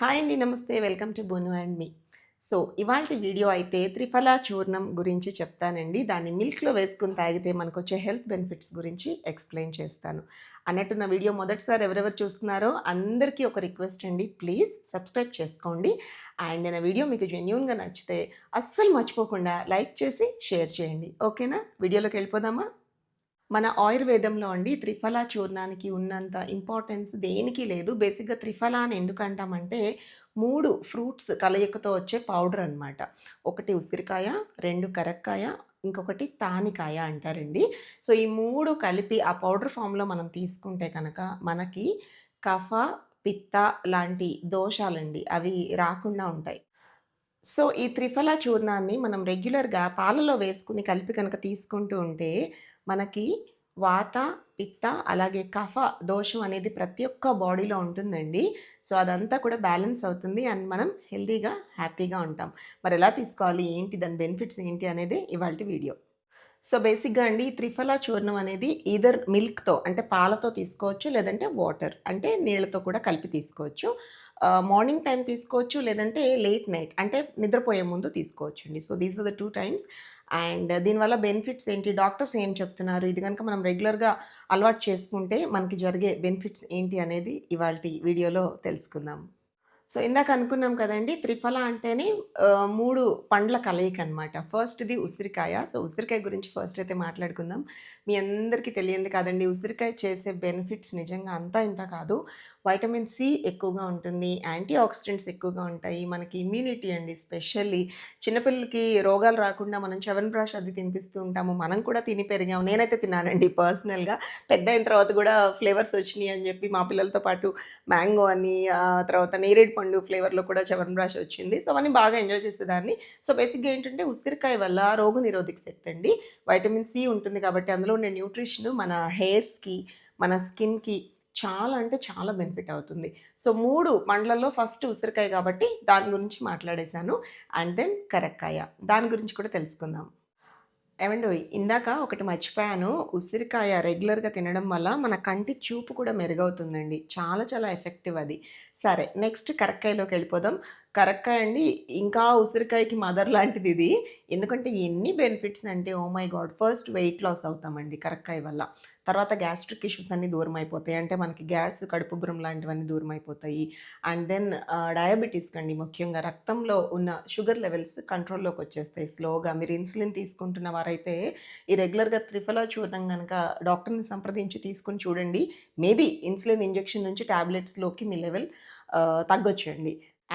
Hi అండి నమస్తే. Welcome to Bonu and me. So ఇవాళ వీడియో అయితే త్రిఫలా చూర్ణం గురించి చెప్తానండి. దాన్ని మిల్క్లో వేసుకుని తాగితే మనకు వచ్చే హెల్త్ బెనిఫిట్స్ గురించి ఎక్స్ప్లెయిన్ చేస్తాను. అన్నట్టు నా వీడియో మొదటిసారి ఎవరెవరు చూస్తున్నారో అందరికీ ఒక రిక్వెస్ట్ అండి. ప్లీజ్ సబ్స్క్రైబ్ చేసుకోండి. అండ్ నా వీడియో మీకు జెన్యున్గా నచ్చితే అస్సలు మర్చిపోకుండా లైక్ చేసి షేర్ చేయండి. ఓకేనా? వీడియోలోకి వెళ్ళిపోదామా? మన ఆయుర్వేదంలో అండి త్రిఫలా చూర్ణానికి ఉన్నంత ఇంపార్టెన్స్ దేనికి లేదు. బేసిక్గా త్రిఫలా అని ఎందుకంటామంటే మూడు ఫ్రూట్స్ కలయికతో వచ్చే పౌడర్ అన్నమాట. ఒకటి ఉసిరికాయ రెండు కరక్కాయ ఇంకొకటి తానికాయ అంటారండి. సో ఈ మూడు కలిపి ఆ పౌడర్ ఫామ్లో మనం తీసుకుంటే కనుక మనకి కఫ పిత్త లాంటి దోషాలండి అవి రాకుండా ఉంటాయి. సో ఈ త్రిఫలా చూర్ణాన్ని మనం రెగ్యులర్గా పాలలో వేసుకుని కలిపి కనుక తీసుకుంటూ ఉంటే మనకి వాత పిత్త అలాగే కఫ దోషం అనేది ప్రతి ఒక్క బాడీలో ఉంటుందండి. సో అదంతా కూడా బ్యాలెన్స్ అవుతుంది అండ్ మనం హెల్తీగా హ్యాపీగా ఉంటాం. మరి ఎలా తీసుకోవాలి? ఏంటి? దాని బెనిఫిట్స్ ఏంటి? అనేది ఇవాళ వీడియో. సో బేసిక్గా అండి ఈ త్రిఫలా చూర్ణం అనేది ఈదర్ మిల్క్తో అంటే పాలతో తీసుకోవచ్చు లేదంటే వాటర్ అంటే నీళ్ళతో కూడా కలిపి తీసుకోవచ్చు. మార్నింగ్ టైం తీసుకోవచ్చు లేదంటే లేట్ నైట్ అంటే నిద్రపోయే ముందు తీసుకోవచ్చు అండి. So these are the two times and దీనివల్ల బెనిఫిట్స్ ఏంటి? డాక్టర్స్ ఏం చెప్తున్నారు? ఇది కనుక మనం రెగ్యులర్గా అలవాటు చేసుకుంటే మనకి జరిగే బెనిఫిట్స్ ఏంటి అనేది ఇవాళ వీడియోలో తెలుసుకుందాం. సో ఇందాక అనుకున్నాం కదండి త్రిఫల అంటేనే మూడు పండ్ల కలయిక అనమాట ఫస్ట్ది ఉసిరికాయ. సో ఉసిరికాయ గురించి ఫస్ట్ అయితే మాట్లాడుకుందాం. మీ అందరికీ తెలియంది కాదండి ఉసిరికాయ చేసే బెనిఫిట్స్ నిజంగా అంతా ఇంత కాదు. వైటమిన్ సి ఎక్కువగా ఉంటుంది యాంటీ ఆక్సిడెంట్స్ ఎక్కువగా ఉంటాయి మనకి ఇమ్యూనిటీ అండి స్పెషల్లీ. చిన్నపిల్లలకి రోగాలు రాకుండా మనం చవన్ బ్రాష్ అది తినిపిస్తూ ఉంటాము. మనం కూడా తిని పెరిగాము. నేనైతే తిన్నానండి పర్సనల్గా. పెద్ద అయిన తర్వాత కూడా ఫ్లేవర్స్ వచ్చినాయి అని చెప్పి మా పిల్లలతో పాటు మ్యాంగో అని తర్వాత నేరేడు పండు ఫ్లేవర్లో కూడా చవన్ బ్రాష్ వచ్చింది. సో అవన్నీ బాగా ఎంజాయ్ చేసేదాన్ని. సో బేసిక్గా ఏంటంటే ఉసిరికాయ వల్ల రోగ నిరోధక శక్తి అండి. వైటమిన్ సి ఉంటుంది కాబట్టి అందులో ఉండే న్యూట్రిషన్ మన హెయిర్స్కి మన స్కిన్కి చాలా అంటే చాలా బెనిఫిట్ అవుతుంది. సో మూడు పండ్లలో ఫస్ట్ ఉసిరికాయ కాబట్టి దాని గురించి మాట్లాడేశాను. అండ్ దెన్ కరక్కాయ. దాని గురించి కూడా తెలుసుకుందాం. ఏమండి ఇందాక ఒకటి మర్చిపోయాను. ఉసిరికాయ రెగ్యులర్గా తినడం వల్ల మన కంటి చూపు కూడా మెరుగవుతుందండి. చాలా చాలా ఎఫెక్టివ్ అది. సరే నెక్స్ట్ కరక్కాయలోకి వెళ్ళిపోదాం. కరక్కాయ అండి ఇంకా ఉసిరికాయకి మదర్ లాంటిది ఇది. ఎందుకంటే ఎన్ని బెనిఫిట్స్ అంటే ఓ my god first weight loss అవుతామండి కరక్కాయ వల్ల. తర్వాత గ్యాస్ట్రిక్ ఇష్యూస్ అన్నీ దూరం అయిపోతాయి అంటే మనకి గ్యాస్ కడుపుబ్బరం లాంటివన్నీ దూరం అయిపోతాయి అండ్ దెన్ డయాబెటీస్ కండి ముఖ్యంగా రక్తంలో ఉన్న షుగర్ లెవెల్స్ కంట్రోల్లోకి వచ్చేస్తాయి స్లోగా. మీరు ఇన్సులిన్ తీసుకుంటున్న వారైతే ఈ రెగ్యులర్గా త్రిఫలా చూడడం కనుక డాక్టర్ని సంప్రదించి తీసుకుని చూడండి. మేబీ ఇన్సులిన్ ఇంజెక్షన్ నుంచి ట్యాబ్లెట్స్లోకి మీ లెవెల్ తగ్గొచ్చండి.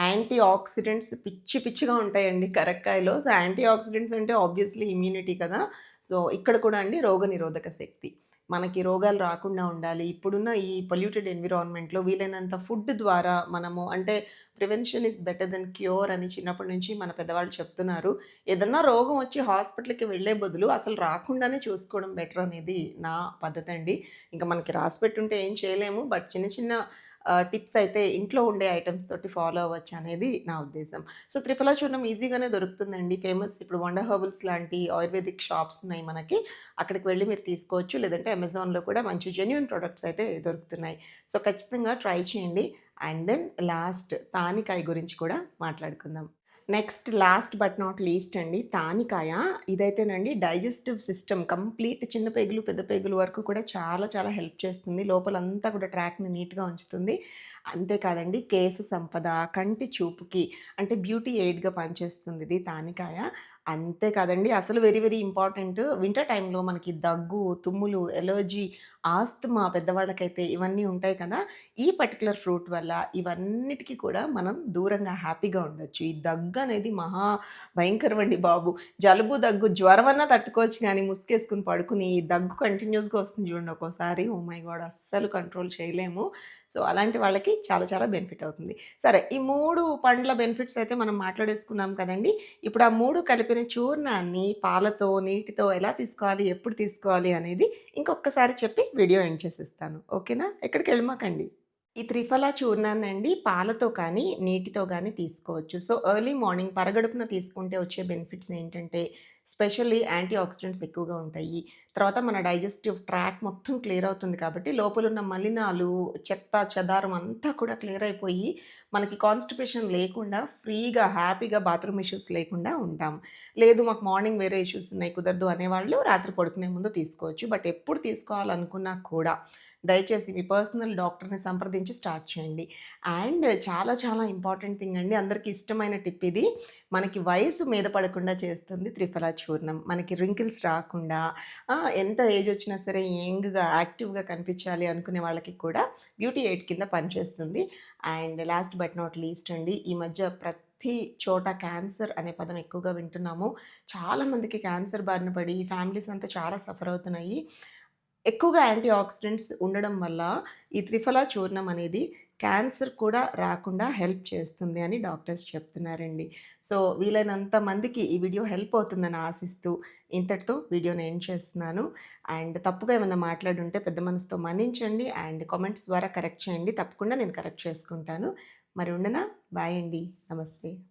యాంటీ ఆక్సిడెంట్స్ పిచ్చి పిచ్చిగా ఉంటాయండి కరక్కాయలో. సో యాంటీ ఆక్సిడెంట్స్ అంటే ఆబ్వియస్లీ ఇమ్యూనిటీ కదా. సో ఇక్కడ కూడా అండి రోగ నిరోధక శక్తి. మనకి రోగాలు రాకుండా ఉండాలి. ఇప్పుడున్న ఈ పొల్యూటెడ్ ఎన్విరాన్మెంట్లో వీలైనంత ఫుడ్ ద్వారా మనము అంటే prevention is better than cure అని చిన్నప్పటి నుంచి మన పెద్దవాళ్ళు చెప్తున్నారు. ఏదన్నా రోగం వచ్చి హాస్పిటల్కి వెళ్ళే బదులు అసలు రాకుండానే చూసుకోవడం బెటర్ అనేది నా పద్ధతి అండి ఇంకా మనకి రాసి పెట్టుంటే ఏం చేయలేము. బట్ చిన్న చిన్న టిప్స్ అయితే ఇంట్లో ఉండే ఐటమ్స్ తోటి ఫాలో అవ్వచ్చు అనేది నా ఉద్దేశం. సో త్రిఫలా చూర్ణం ఈజీగానే దొరుకుతుందండి. ఫేమస్ ఇప్పుడు వండర్ హర్బల్స్ లాంటి ఆయుర్వేదిక్ షాప్స్ ఉన్నాయి మనకి. అక్కడికి వెళ్ళి మీరు తీసుకోవచ్చు. లేదంటే అమెజాన్లో కూడా మంచి జెన్యున్ ప్రొడక్ట్స్ అయితే దొరుకుతున్నాయి. సో ఖచ్చితంగా ట్రై చేయండి. అండ్ దెన్ లాస్ట్ తానికాయ గురించి కూడా మాట్లాడుకుందాం. Next last but not least అండి తానికాయ. ఇదైతేనండి డైజెస్టివ్ సిస్టమ్. కంప్లీట్ చిన్న పేగులు పెద్ద పేగులు వరకు కూడా చాలా చాలా హెల్ప్ చేస్తుంది. లోపలంతా కూడా ట్రాక్ని నీట్గా ఉంచుతుంది. అంతేకాదండి కేశ సంపద కంటి చూపుకి అంటే బ్యూటీ ఎయిడ్గా పనిచేస్తుంది ఇది తానికాయ. అంతేకాదండి అసలు వెరీ వెరీ ఇంపార్టెంట్. వింటర్ టైంలో మనకి దగ్గు తుమ్ములు ఎలర్జీ ఆస్తమా పెద్దవాళ్ళకైతే ఇవన్నీ ఉంటాయి కదా. ఈ పర్టికులర్ ఫ్రూట్ వల్ల ఇవన్నిటికీ కూడా మనం దూరంగా హ్యాపీగా ఉండొచ్చు. ఈ దగ్గు అనేది మహా భయంకరం అండి బాబు. జలుబు దగ్గు జ్వరం అన్నా తట్టుకోవచ్చు కానీ ముసుకేసుకుని పడుకుని ఈ దగ్గు కంటిన్యూస్గా వస్తుంది చూడండి ఒక్కోసారి. Oh my god! అస్సలు కంట్రోల్ చేయలేము. సో అలాంటి వాళ్ళకి చాలా చాలా బెనిఫిట్ అవుతుంది. సరే ఈ మూడు పండ్ల బెనిఫిట్స్ అయితే మనం మాట్లాడేసుకున్నాం కదండి. ఇప్పుడు ఆ మూడు కలిపిన చూర్ణాన్ని పాలతో నీటితో ఎలా తీసుకోవాలి ఎప్పుడు తీసుకోవాలి అనేది ఇంకొకసారి చెప్పి వీడియో ఎండ్ చేసేస్తాను. ఓకేనా? ఎక్కడికి వెళ్ళమాకండి. ఈ త్రిఫలా చూర్ణాన్ని అండి పాలతో కానీ నీటితో కానీ తీసుకోవచ్చు. సో ఎర్లీ మార్నింగ్ పరగడుపున తీసుకుంటే వచ్చే బెనిఫిట్స్ ఏంటంటే స్పెషల్లీ యాంటీ ఆక్సిడెంట్స్ ఎక్కువగా ఉంటాయి. తర్వాత మన డైజెస్టివ్ ట్రాక్ మొత్తం క్లియర్ అవుతుంది కాబట్టి లోపలున్న మలినాలు, చెత్త, చెదారం అంతా కూడా క్లియర్ అయిపోయి మనకి కాన్‌స్టిపేషన్ లేకుండా ఫ్రీగా, హ్యాపీగా బాత్రూమ్ ఇష్యూస్ లేకుండా ఉంటాం. లేదు మాకు మార్నింగ్ వేరే ఇష్యూస్ ఉన్నాయి కుదరదు అనేవాళ్ళు రాత్రి పడుకునే ముందు తీసుకోవచ్చు. బట్ ఎప్పుడు తీసుకోవాలనుకున్నా కూడా దయచేసి మీ పర్సనల్ డాక్టర్‌ని సంప్రదించి స్టార్ట్ చేయండి. అండ్ చాలా చాలా ఇంపార్టెంట్ థింగ్ అండి. అందరికి ఇష్టమైన టిప్ ఇది. మనకి వయసు మీద పడకుండా చేస్తుంది త్రిఫల చూర్ణం. మనకి రింకిల్స్ రాకుండా ఎంత ఏజ్ వచ్చినా సరే యంగ్‌గా, యాక్టివ్‌గా కనిపించాలి అనుకునే వాళ్ళకి కూడా బ్యూటీ ఎయిడ్ కింద పనిచేస్తుంది. And last but not least అండి ఈ మధ్య ప్రతి చోట క్యాన్సర్ అనే పదం ఎక్కువగా వింటున్నాము. చాలామందికి క్యాన్సర్ బారిన పడి ఫ్యామిలీస్ అంతా చాలా సఫర్ అవుతున్నాయి. ఎక్కువగా యాంటీ ఆక్సిడెంట్స్ ఉండడం వల్ల ఈ త్రిఫలా చూర్ణం అనేది క్యాన్సర్ కూడా రాకుండా హెల్ప్ చేస్తుంది అని డాక్టర్స్ చెప్తున్నారండి. సో వీలైనంత మందికి ఈ వీడియో హెల్ప్ అవుతుందని ఆశిస్తూ ఇంతటితో వీడియోని ఎండ్ చేస్తున్నాను. అండ్ తప్పుగా ఏమైనా మాట్లాడుంటే పెద్ద మనసుతో మన్నించండి. అండ్ కామెంట్స్ ద్వారా కరెక్ట్ చేయండి. తప్పకుండా నేను కరెక్ట్ చేసుకుంటాను. మరి ఉండనా? బాయ్ అండి. నమస్తే.